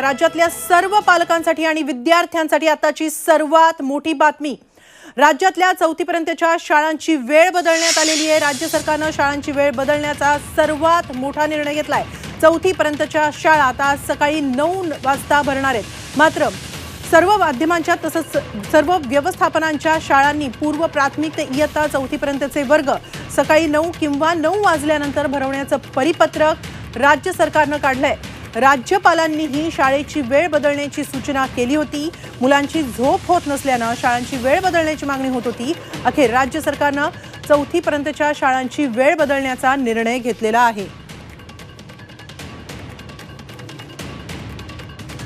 राज्यातल्या सर्व पालकांसाठी आणि विद्यार्थ्यांसाठी आताची सर्वात मोठी बातमी. राज्यातल्या चौथीपर्यंतच्या शाळांची वेळ बदलण्यात आलेली आहे. राज्य सरकारनं शाळांची वेळ बदलण्याचा सर्वात मोठा निर्णय घेतलाय. चौथीपर्यंतच्या शाळा आता सकाळी नऊ वाजता भरणार आहेत. मात्र सर्व माध्यमांच्या तसंच सर्व व्यवस्थापनांच्या शाळांनी पूर्व प्राथमिक ते इयत्ता चौथीपर्यंतचे वर्ग सकाळी नऊ किंवा नऊ वाजल्यानंतर भरवण्याचं परिपत्रक राज्य सरकारनं काढलं आहे राज्यपालांनीही शाळेची वेळ बदलण्याची सूचना केली होती. मुलांची झोप होत नसल्यानं शाळांची वेळ बदलण्याची मागणी होत होती. अखेर राज्य सरकारनं चौथीपर्यंतच्या शाळांची वेळ बदलण्याचा निर्णय घेतलेला आहे.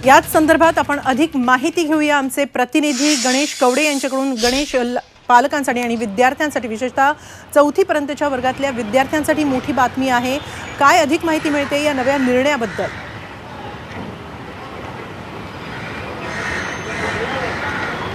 याच संदर्भात आपण अधिक माहिती घेऊया आमचे प्रतिनिधी गणेश कवडे यांच्याकडून. गणेश ल- पालकांसाठी आणि विद्यार्थ्यांसाठी विशेषतः चौथीपर्यंतच्या वर्गातल्या विद्यार्थ्यांसाठी मोठी बातमी आहे. काय अधिक माहिती मिळते या नव्या निर्णयाबद्दल?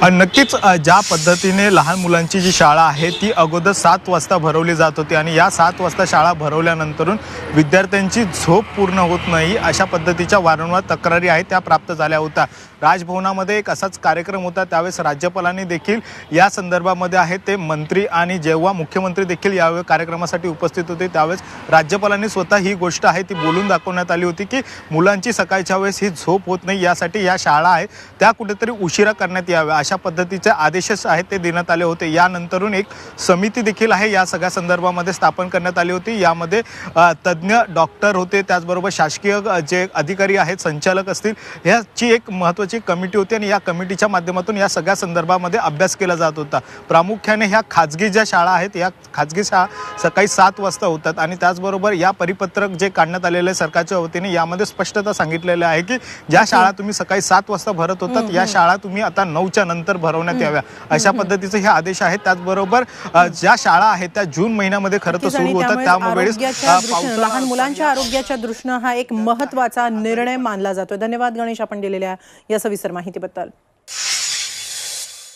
नक्कीच ज्या पद्धतीने लहान मुलांची जी शाळा आहे ती अगोदर सात वाजता भरवली जात होती आणि या सात वाजता शाळा भरवल्यानंतरून विद्यार्थ्यांची झोप पूर्ण होत नाही अशा पद्धतीच्या वारंवार तक्रारी आहेत त्या प्राप्त झाल्या होत्या. राजभवनामध्ये एक असाच कार्यक्रम होता त्यावेळेस राज्यपालांनी देखील या संदर्भामध्ये आहे ते मंत्री आणि जेव्हा मुख्यमंत्री देखील यावेळी कार्यक्रमासाठी उपस्थित होते त्यावेळेस राज्यपालांनी स्वतः ही गोष्ट आहे ती बोलून दाखवण्यात आली होती की मुलांची सकाळच्या वेळेस ही झोप होत नाही यासाठी या शाळा आहेत त्या कुठेतरी उशिरा करण्यात याव्या अशा पद्धतीचे आदेशच आहेत ते देण्यात आले होते. यानंतरून एक समिती देखील आहे या सगळ्या संदर्भामध्ये स्थापन करण्यात आली होती. यामध्ये तज्ज्ञ डॉक्टर होते. त्याचबरोबर शासकीय जे अधिकारी आहेत संचालक असतील ह्याची एक महत्त्वाची कमिटी होती आणि या कमिटीच्या माध्यमातून या सगळ्या संदर्भामध्ये अभ्यास केला जात होता. प्रामुख्याने ह्या खाजगी ज्या शाळा आहेत या खाजगी शाळा सकाळी सात वाजता होतात आणि त्याचबरोबर या परिपत्रक जे काढण्यात आलेलं आहे सरकारच्या वतीने यामध्ये स्पष्टता सांगितलेलं आहे की ज्या शाळा तुम्ही सकाळी सात वाजता भरत होतात या शाळा तुम्ही आता नऊच्या नंतर भरवण्यात याव्या. अशा पद्धतीचे हे आदेश आहेत. त्याचबरोबर ज्या शाळा आहेत त्या जून महिन्यामध्ये खरं तर सुरू होतात. त्यामुळे लहान मुलांच्या आरोग्याच्या दृष्टीनं हा एक महत्त्वाचा निर्णय मानला जातोय. धन्यवाद गणेश आपण दिलेल्या या सविस्तर माहितीबद्दल.